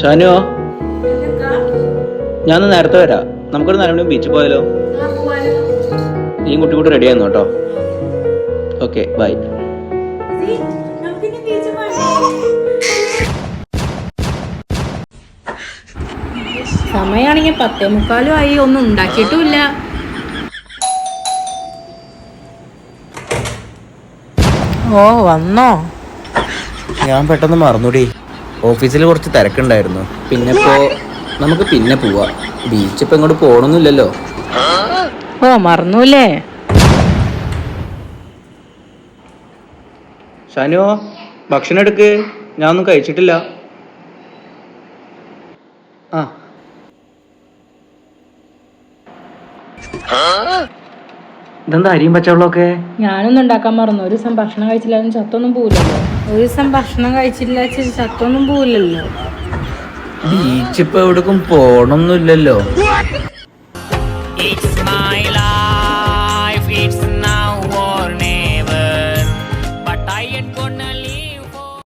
ഷാനുവോ ഞാൻ നേരത്തെ വരാം. നമുക്കൊരു നാല് ബീച്ചിൽ പോയാലോ? നീ കുട്ടി കൂട്ടി റെഡി ആയിരുന്നു കേട്ടോ. ഓക്കെ ബൈ സമയാണെങ്കിൽ പത്തേ മുക്കാലും ആയി ഒന്നും ഉണ്ടാക്കിയിട്ടുമില്ല. ഓ വന്നോ? ഞാൻ പെട്ടെന്ന് മറന്നുടി. ഓഫീസിൽ കുറച്ച് തിരക്കുണ്ടായിരുന്നു. പിന്നെ ഇപ്പോ നമുക്ക് പിന്നെ പോവാ. ബീച്ച് ഇപ്പൊ ഇങ്ങോട്ട് പോകണമെന്നില്ലല്ലോ ഓ മറന്നൂല്ലേ? ഷാനുവോ ഭക്ഷണം എടുക്ക്. ഞാൻ ഒന്നും കഴിച്ചിട്ടില്ല. ആ. ഇതെന്താ അരിയും പച്ചവെള്ളമൊക്കെ? ഞാനൊന്നും ഉണ്ടാക്കാൻ മറന്നു. ഒരു ദിവസം ഭക്ഷണം കഴിച്ചില്ലാതെ ചത്തൊന്നും പോവില്ലല്ലോ. ഒരു ദിവസം ഭക്ഷണം കഴിച്ചില്ല ചത്തൊന്നും പോവില്ലല്ലോ. ബീച്ചിപ്പോ എവിടേക്കും പോണൊന്നുമില്ലല്ലോ.